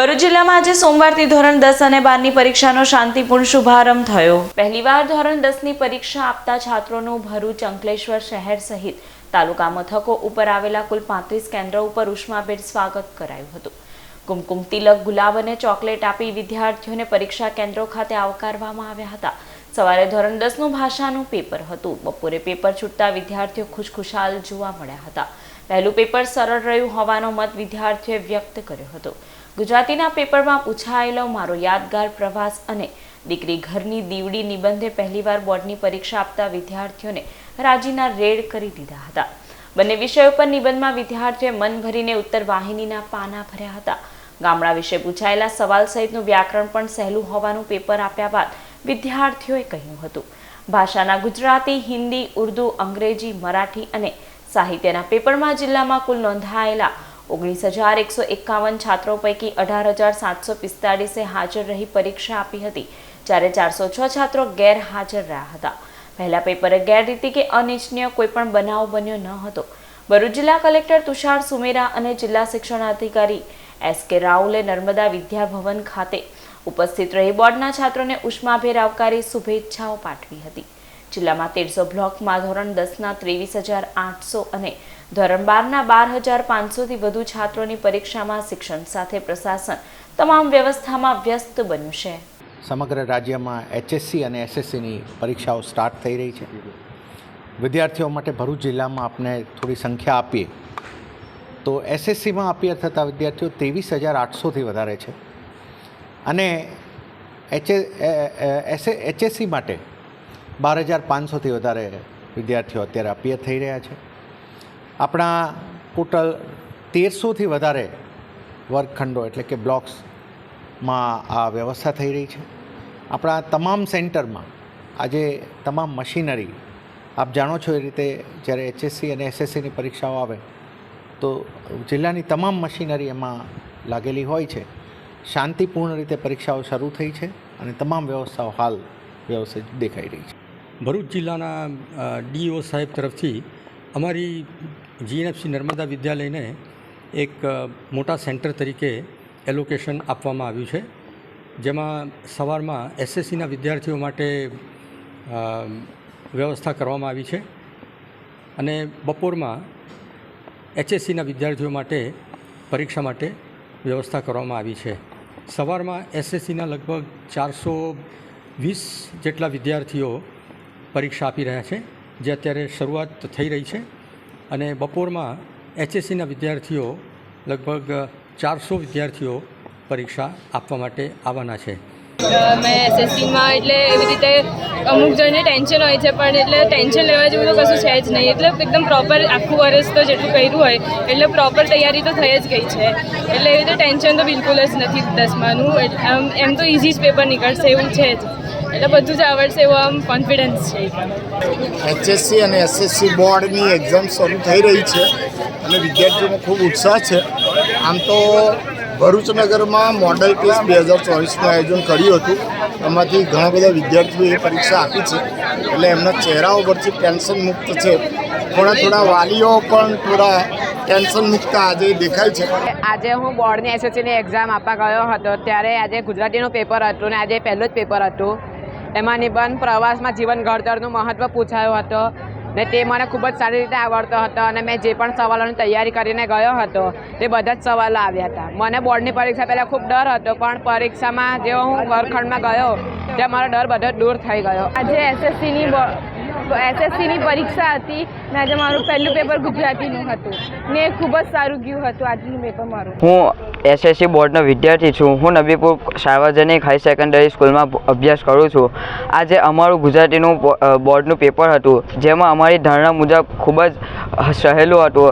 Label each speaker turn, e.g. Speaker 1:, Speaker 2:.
Speaker 1: ભરૂચ જિલ્લામાં આજે સોમવારથી ધોરણ દસ અને બારની પરીક્ષાનો શાંતિપૂર્ણ શુભારંભ થયો. પહેલીવાર ધોરણ દસની પરીક્ષા આપતા છાત્રોનું ભરૂચ અંકલેશ્વર શહેર સહિત તાલુકા મથકો ઉપર આવેલા કુલ પાંત્રીસ કેન્દ્રો ઉપર ઉષ્માભેર સ્વાગત કરાયું હતું. કુમકુમ તિલક, ગુલાબ અને ચોકલેટ આપી વિદ્યાર્થીઓને પરીક્ષા કેન્દ્રો ખાતે આવકારવામાં આવ્યા હતા. સવારે ધોરણ દસનું ભાષાનું પેપર હતું. બપોરે પેપર છૂટતા વિદ્યાર્થીઓ ખુશખુશાલ જોવા મળ્યા હતા. પહેલું પેપર સરળ રહ્યું હોવાનો મત વિદ્યાર્થીઓએ વ્યક્ત કર્યો હતો. ગુજરાતીના પેપરમાં પૂછાયેલો મારો યાદગાર પ્રવાસ અને દીકરી ઘરની દીવડી નિબંધે પહેલીવાર બોર્ડની પરીક્ષા આપતા વિદ્યાર્થીઓને રાજીના રેડ કરી દીધા હતા. બંને વિષયો પર નિબંધમાં વિદ્યાર્થીઓએ મન ભરીને ઉત્તર વાહિનીના પાના ભર્યા હતા. ગામડા વિશે પૂછાયેલા સવાલ સહિતનું વ્યાકરણ પણ સહેલું હોવાનું પેપર આપ્યા બાદ વિદ્યાર્થીઓએ કહ્યું હતું. ભાષાના ગુજરાતી, હિન્દી, ઉર્દુ, અંગ્રેજી, મરાઠી અને સાહિત્યના પેપરમાં જિલ્લામાં કુલ નોંધાયેલા ઓગણીસ હજાર એકસો એકાવન છાત્રો પૈકી અઢાર હજાર સાતસો પિસ્તાળીસે હાજર રહી પરીક્ષા આપી હતી, જ્યારે ચારસો છ છાત્રો ગેરહાજર રહ્યા હતા. પહેલા પેપરે ગેરરીતિ કે અનિચ્છનીય કોઈપણ બનાવ બન્યો ન હતો. ભરૂચ જિલ્લા કલેક્ટર તુષાર સુમેરા અને જિલ્લા શિક્ષણાધિકારી એસ કે રાઉલે નર્મદા વિદ્યાભવન ખાતે ઉપસ્થિત રહી બોર્ડના છાત્રોને ઉષ્માભેર આવકારી શુભેચ્છાઓ પાઠવી હતી. જિલ્લામાં તેરસો બ્લોકમાં ધોરણ દસના ત્રેવીસ હજાર આઠસો અને ધોરણ બારના બાર હજાર પાંચસોથી વધુ છાત્રોની પરીક્ષામાં શિક્ષણ સાથે પ્રશાસન તમામ વ્યવસ્થામાં વ્યસ્ત બન્યું છે.
Speaker 2: સમગ્ર રાજ્યમાં એચએસસી અને એસએસસીની પરીક્ષાઓ સ્ટાર્ટ થઈ રહી છે. વિદ્યાર્થીઓ માટે ભરૂચ જિલ્લામાં આપણે થોડી સંખ્યા આપીએ. તો એસએસસીમાં અપિયર થતા વિદ્યાર્થીઓ ત્રેવીસ હજાર આઠસોથી વધારે છે. અને એચએ એસે એચએસસી માટે બાર હજાર પાંચસોથી વધારે વિદ્યાર્થીઓ અત્યારે અપિયર થઈ રહ્યા છે. આપણા ટોટલ તેરસોથી વધારે વર્ગખંડો એટલે કે બ્લોક્સમાં આ વ્યવસ્થા થઈ રહી છે. આપણા તમામ સેન્ટરમાં આજે તમામ મશીનરી, આપ જાણો છો એ રીતે જ્યારે એચએસસી અને એસએસસીની પરીક્ષાઓ આવે, તો જિલ્લાની તમામ મશીનરી એમાં લાગેલી હોય છે. શાંતિપૂર્ણ રીતે પરીક્ષાઓ શરૂ થઈ છે અને તમામ વ્યવસ્થાઓ હાલ વ્યવસ્થિત દેખાઈ રહી છે.
Speaker 3: ભરૂચ જિલ્લાના ડીઓ સાહેબ તરફથી અમારી જીએનએફસી નર્મદા વિદ્યાલયને એક મોટા સેન્ટર તરીકે એલોકેશન આપવામાં આવ્યું છે. જેમાં સવારમાં એસએસસીના વિદ્યાર્થીઓ માટે વ્યવસ્થા કરવામાં આવી છે. અને બપોરમાં એચએસસીના વિદ્યાર્થીઓ માટે પરીક્ષા માટે વ્યવસ્થા કરવામાં આવી છે. સવારમાં એસએસસીના લગભગ ચારસો વીસ જેટલા વિદ્યાર્થીઓ પરીક્ષા આપી રહ્યા છે, જે અત્યારે શરૂઆત થઈ રહી છે અને બપોરમાં એચએસસીના વિદ્યાર્થીઓ લગભગ ચારસો વિદ્યાર્થીઓ પરીક્ષા આપવા માટે આવવાના છે.
Speaker 4: મેં એસએસસીમાં એટલે એવી રીતે અમુક જણને ટેન્શન હોય છે, પણ એટલે ટેન્શન લેવા જેવું તો કશું છે જ નહીં. એટલે એકદમ પ્રોપર આખું વર્ષ તો જેટલું કર્યું હોય, એટલે પ્રોપર તૈયારી તો થઈ જ ગઈ છે. એટલે એવી રીતે ટેન્શન તો બિલકુલ જ નથી દસમાનું. એમ તો ઇઝી જ પેપર નીકળશે, એવું છે જ. એટલે બધું જ આવડશે એવો આમ કોન્ફિડન્સ છે.
Speaker 5: એચએસસી અને એસએસસી બોર્ડની એક્ઝામ શરૂ થઈ રહી છે અને વિદ્યાર્થીઓનો ખૂબ ઉત્સાહ છે. આમ તો ભરૂચ નગરમાં મોડલ ટેસ્ટ બે હજાર ચોવીસનું આયોજન કર્યું હતું. એમાંથી ઘણા બધા વિદ્યાર્થીઓએ પરીક્ષા આપી છે. એટલે એમના ચહેરાઓ પરથી ટેન્શન મુક્ત છે. થોડા થોડા વાલીઓ પણ થોડા ટેન્શન મુક્ત આજે દેખાય છે.
Speaker 6: આજે હું બોર્ડની એસએસસીની એક્ઝામ આપવા ગયો હતો. ત્યારે આજે ગુજરાતીનું પેપર હતું ને આજે પહેલું જ પેપર હતું. એમાં નિબંધ પ્રવાસમાં જીવન ઘડતરનું મહત્ત્વ પૂછાયો હતો ને તે મને ખૂબ જ સારી રીતે આવડતો હતો અને મેં જે પણ સવાલોની તૈયારી કરીને ગયો હતો તે બધા જ સવાલો આવ્યા હતા. મને બોર્ડની પરીક્ષા પહેલાં ખૂબ ડર હતો પણ પરીક્ષામાં જેવો હું વર્ગખંડમાં ગયો ત્યાં મારો ડર બધો દૂર થઈ ગયો.
Speaker 7: આજે એસએસસીની એસએસસીની પરીક્ષા હતી ને આજે મારું પહેલું પેપર ગુજરાતીનું હતું. ને ખૂબ જ સારું ગયું હતું આજનું પેપર મારું.
Speaker 8: હું એસએસસી બોર્ડનો વિદ્યાર્થી છું. હું નબીપુર સાર્વજનિક હાઈ સેકન્ડરી સ્કૂલમાં અભ્યાસ કરું છું. આજે અમારું ગુજરાતીનું બોર્ડનું પેપર હતું. જેમાં અમારી ધારણા મુજબ ખૂબ જ સહેલું હતું.